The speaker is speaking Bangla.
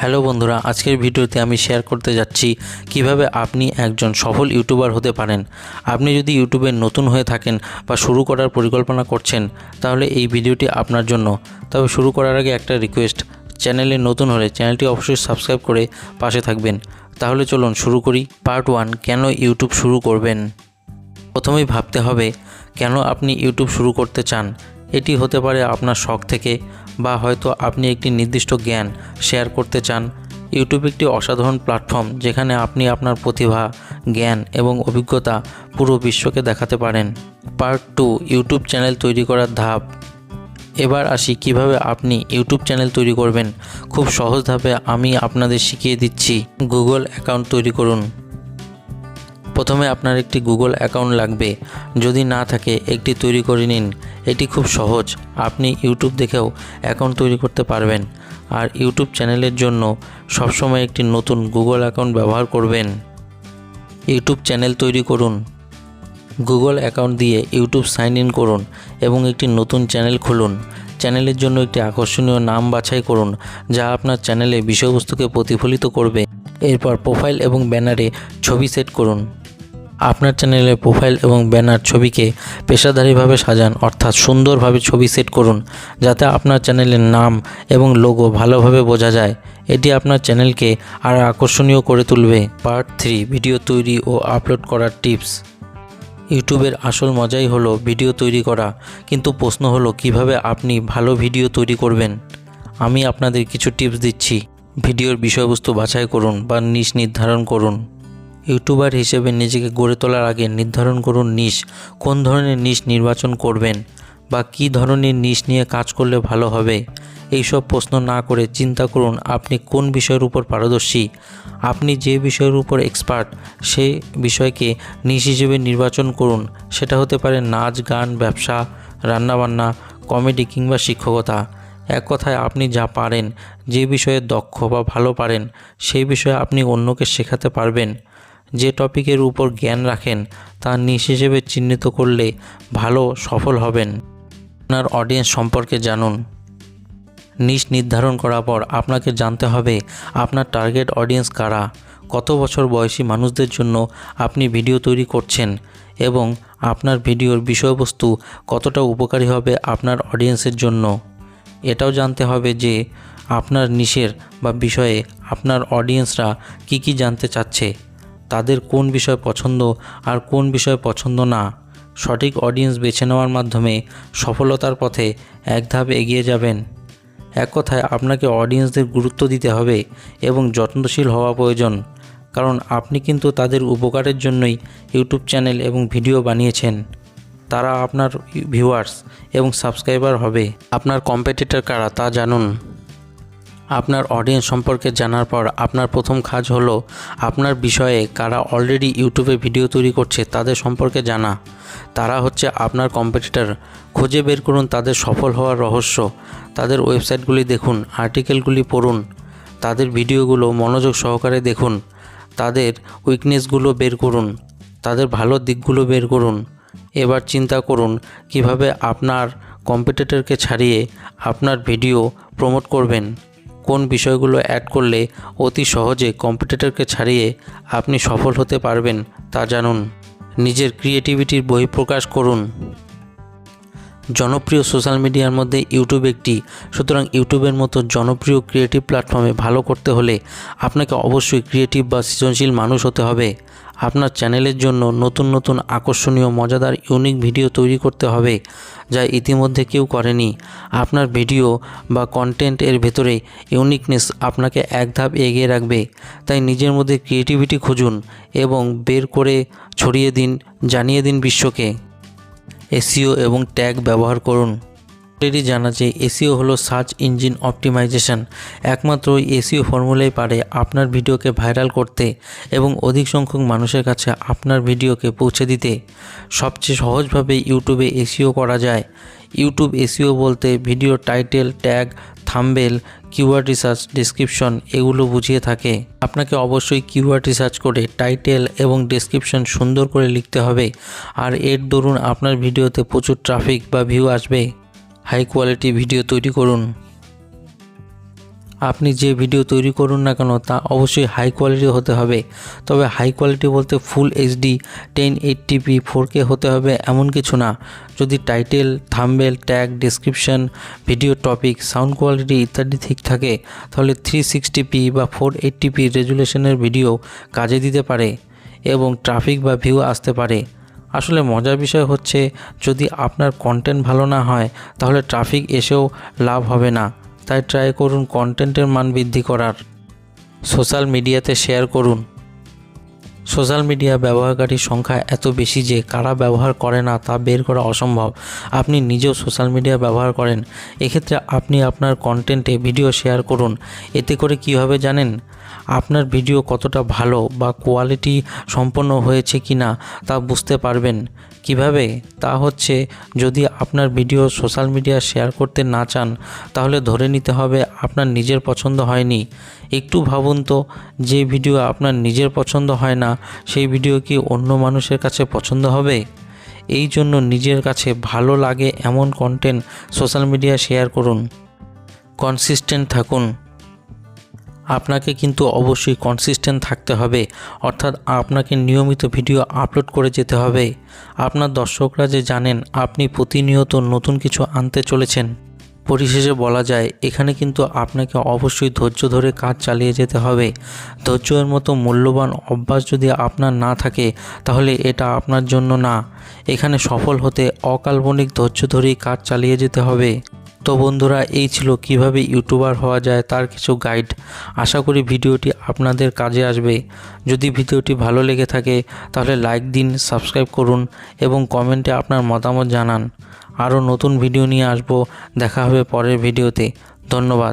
হ্যালো বন্ধুরা, আজকের ভিডিওতে আমি শেয়ার করতে যাচ্ছি কীভাবে আপনি একজন সফল ইউটিউবার হতে পারেন। আপনি যদি ইউটিউবে নতুন হয়ে থাকেন বা শুরু করার পরিকল্পনা করছেন, তাহলে এই ভিডিওটি আপনার জন্য। তবে শুরু করার আগে একটা রিকোয়েস্ট চ্যানেলে নতুন হলে চ্যানেলটি অবশ্যই সাবস্ক্রাইব করে পাশে থাকবেন। তাহলে চলুন শুরু করি। পার্ট ওয়ান কেন ইউটিউব শুরু করবেন? প্রথমেই ভাবতে হবে, কেন আপনি ইউটিউব শুরু করতে চান? এটি হতে পারে আপনার শখ থেকে বা হয়তো আপনি একটি নির্দিষ্ট জ্ঞান শেয়ার করতে চান। ইউটিউব একটি অসাধারণ প্ল্যাটফর্ম যেখানে আপনি আপনার প্রতিভা, জ্ঞান এবং অভিজ্ঞতা পুরো বিশ্বকে দেখাতে পারেন। পার্ট টু, ইউটিউব চ্যানেল তৈরি করার ধাপ। এবার আসি কীভাবে আপনি ইউটিউব চ্যানেল তৈরি করবেন। খুব সহজ ধাপে আমি আপনাদের শিখিয়ে দিচ্ছি। গুগল অ্যাকাউন্ট তৈরি করুন। প্রথমে আপনার একটি গুগল অ্যাকাউন্ট লাগবে। যদি না থাকে, একটি তৈরি করে নিন। এটি খুব সহজ। আপনি ইউটিউব দেখেও অ্যাকাউন্ট তৈরি করতে পারবেন। আর ইউটিউব চ্যানেলের জন্য সবসময় একটি নতুন গুগল অ্যাকাউন্ট ব্যবহার করবেন। ইউটিউব চ্যানেল তৈরি করুন। গুগল অ্যাকাউন্ট দিয়ে ইউটিউব সাইন ইন করুন এবং একটি নতুন চ্যানেল খুলুন। চ্যানেলের জন্য একটি আকর্ষণীয় নাম বাছাই করুন, যা আপনার চ্যানেলে বিষয়বস্তুকে প্রতিফলিত করবে। এরপর প্রোফাইল এবং ব্যানারে ছবি সেট করুন। আপনার চ্যানেলে প্রোফাইল এবং ব্যানার ছবিকে পেশাদারিভাবে সাজান, অর্থাৎ সুন্দরভাবে ছবি সেট করুন, যাতে আপনার চ্যানেলের নাম এবং লোগো ভালোভাবে বোঝা যায়। এটি আপনার চ্যানেলকে আরও আকর্ষণীয় করে তুলবে। পার্ট থ্রি ভিডিও তৈরি ও আপলোড করার টিপস ইউটিউবের আসল মজাই হলো ভিডিও তৈরি করা, কিন্তু প্রশ্ন হলো কীভাবে আপনি ভালো ভিডিও তৈরি করবেন? আমি আপনাদের কিছু টিপস দিচ্ছি। ভিডিওর বিষয়বস্তু বাছাই করুন বা নিশ নির্ধারণ করুন। ইউটিউবার হিসেবে নিজেকে গড়ে তোলার আগে নির্ধারণ করুন নিশ, কোন ধরনের নিশ নির্বাচন করবেন বা কী ধরনের নিশ নিয়ে কাজ করলে ভালো হবে। এইসব প্রশ্ন না করে চিন্তা করুন আপনি কোন বিষয়ের উপর পারদর্শী। আপনি যে বিষয়ের উপর এক্সপার্ট, সে বিষয়কে নিশ হিসেবে নির্বাচন করুন। সেটা হতে পারে নাচ, গান, ব্যবসা, রান্নাবান্না, কমেডি কিংবা শিক্ষকতা। এক কথায় আপনি যা পারেন, যে বিষয়ে দক্ষ বা ভালো পারেন, সেই বিষয়ে আপনি অন্যকে শেখাতে পারবেন। যে টপিকের উপর জ্ঞান রাখেন, তা নিশ হিসেবে চিহ্নিত করলে ভালো, সফল হবেন। আপনার অডিয়েন্স সম্পর্কে জানুন। নিশ নির্ধারণ করার পর আপনাকে জানতে হবে, আপনার টার্গেট অডিয়েন্স কারা? কত বছর বয়সী মানুষদের জন্য আপনি ভিডিও তৈরি করছেন? এবং আপনার ভিডিওর বিষয়বস্তু কতটা উপকারী হবে আপনার অডিয়েন্সের জন্য? এটাও জানতে হবে যে আপনার নিশের বা বিষয়ে আপনার অডিয়েন্সরা কি কি জানতে চাচ্ছে, তাদের কোন বিষয় পছন্দ আর কোন বিষয় পছন্দ না। সঠিক অডিয়েন্স বেছে নেওয়ার মাধ্যমে সফলতার পথে এক ধাপ এগিয়ে যাবেন। এক কথায় আপনাকে অডিয়েন্সদের গুরুত্ব দিতে হবে এবং যত্নশীল হওয়া প্রয়োজন, কারণ আপনি কিন্তু তাদের উপকারের জন্যই ইউটিউব চ্যানেল এবং ভিডিও বানিয়েছেন। তারা আপনার ভিউয়ার্স এবং সাবস্ক্রাইবার হবে। আপনার কম্পিটিটর কারা তা জানুন। আপনার অডিয়েন্স সম্পর্কে জানার পর আপনার প্রথম কাজ হলো আপনার বিষয়ে কারা অলরেডি ইউটিউবে ভিডিও তৈরি করছে তাদের সম্পর্কে জানা। তারা হচ্ছে আপনার কম্পিটিটর খুঁজে বের করুন তাদের সফল হওয়ার রহস্য। তাদের ওয়েবসাইটগুলি দেখুন আর্টিকেলগুলি পড়ুন, তাদের ভিডিওগুলো মনোযোগ সহকারে দেখুন, তাদের উইকনেসগুলো বের করুন, তাদের ভালো দিকগুলো বের করুন। এবার চিন্তা করুন কীভাবে আপনার কম্পিটিটরকে ছাড়িয়ে আপনার ভিডিও প্রমোট করবেন। কোন বিষয়গুলো অ্যাড করলে অতি সহজে কম্পিটিটরকে ছাড়িয়ে আপনি সফল হতে পারবেন তা জানুন। নিজের ক্রিয়েটিভিটির বহিঃপ্রকাশ করুন। জনপ্রিয় সোশ্যাল মিডিয়ার মধ্যে ইউটিউব একটি। সুতরাং ইউটিউবের মতো জনপ্রিয় ক্রিয়েটিভ প্ল্যাটফর্মে ভালো করতে হলে আপনাকে অবশ্যই ক্রিয়েটিভ বা সৃজনশীল মানুষ হতে হবে। আপনার চ্যানেলের জন্য নতুন নতুন আকর্ষণীয়, মজাদার ইউনিক ভিডিও তৈরি করতে হবে, যা ইতিমধ্যে কেউ করেনি। আপনার ভিডিও বা কন্টেন্ট এর ভেতরে ইউনিকনেস আপনাকে এক ধাপ এগিয়ে রাখবে। তাই নিজের মধ্যে ক্রিয়েটিভিটি খুঁজুন এবং বের করে ছড়িয়ে দিন, জানিয়ে দিন বিশ্বকে। এসিও এবং ট্যাগ ব্যবহার করুন। অলরেডি জানা যে এসিও হলো সার্চ ইঞ্জিন অপটিমাইজেশন। একমাত্র এসিও ফর্মুলাই পারে আপনার ভিডিওকে ভাইরাল করতে এবং অধিক সংখ্যক মানুষের কাছে আপনার ভিডিওকে পৌঁছে দিতে। সবচেয়ে সহজভাবে ইউটিউবে এসিও করা যায়। ইউটিউব এসিও বলতে video title, tag thumbnail keyword research, description এগুলো বুঝিয়ে থাকে। আপনাকে অবশ্যই কিউআর রিসার্চ করে টাইটেল এবং ডিসক্রিপশন সুন্দর করে লিখতে হবে। আর এর দরুন আপনার ভিডিওতে প্রচুর ট্রাফিক বা ভিউ আসবে। হাই কোয়ালিটি ভিডিও তৈরি করুন। আপনি যে ভিডিও তৈরি করুন না কেন, তা অবশ্যই হাই কোয়ালিটি হতে হবে। তবে হাই কোয়ালিটি বলতে full HD ten eighty p four K হতে হবে, এমন কিছু না। যদি title thumbnail tag description video topic sound quality ইত্যাদি ঠিক থাকে, তাহলে থ্রি সিক্সটি পি বা ফোর এইটটিপি রেজুলেশনের ভিডিও কাজে দিতে পারে এবং ট্রাফিক বা ভিউ আসতে পারে। আসলে মজার বিষয় হচ্ছে, যদি আপনার কন্টেন্ট ভালো না হয়, তাহলে ট্রাফিক এসেও লাভ হবে না। তাই ট্রাই করুন কন্টেন্টের মান বৃদ্ধি করার। সোশ্যাল মিডিয়াতে শেয়ার করুন। সোশ্যাল মিডিয়া ব্যবহারকারীর সংখ্যা এত বেশি যে কারা ব্যবহার করে না তা বের করা অসম্ভব। আপনি নিজেও সোশ্যাল মিডিয়া ব্যবহার করেন। এক্ষেত্রে আপনি আপনার কন্টেন্টে ভিডিও শেয়ার করুন। এতে করে কী হবে জানেন? আপনার ভিডিও কতটা ভালো বা কোয়ালিটি সম্পন্ন হয়েছে কি না তা বুঝতে পারবেন। কীভাবে? তা হচ্ছে যদি আপনার ভিডিও সোশ্যাল মিডিয়া শেয়ার করতে না চান, তাহলে ধরে নিতে হবে আপনার নিজের পছন্দ হয়নি। একটু ভাবুন তো, যে ভিডিও আপনার নিজের পছন্দ হয় না, সেই ভিডিও কি অন্য মানুষের কাছে পছন্দ হবে? এই জন্য নিজের কাছে ভালো লাগে এমন কন্টেন্ট সোশ্যাল মিডিয়া শেয়ার করুন। কনসিস্টেন্ট থাকুন। আপনাকে কিন্তু অবশ্যই কনসিস্টেন্ট থাকতে হবে। অর্থাৎ আপনাকে নিয়মিত ভিডিও আপলোড করে যেতে হবে। আপনার দর্শকরা যে জানেন, আপনি প্রতিনিয়ত নতুন কিছু আনতে চলেছেন। পরিশেষে বলা যায়, এখানে কিন্তু আপনাকে অবশ্যই ধৈর্য ধরে কাজ চালিয়ে যেতে হবে। ধৈর্যের মতো মূল্যবান অভ্যাস যদি আপনার না থাকে, তাহলে এটা আপনার জন্য না। এখানে সফল হতে অকাল্পনিক ধৈর্য ধরেই কাজ চালিয়ে যেতে হবে। তো বন্ধুরা, এই ছিল কীভাবে ইউটিউবার হওয়া যায় তার কিছু গাইড আশা করি ভিডিওটি আপনাদের কাজে আসবে। যদি ভিডিওটি ভালো লেগে থাকে, তাহলে লাইক দিন সাবস্ক্রাইব করুন এবং কমেন্টে আপনার মতামত জানান। আরও নতুন ভিডিও নিয়ে আসব, দেখা হবে পরের ভিডিওতে ধন্যবাদ।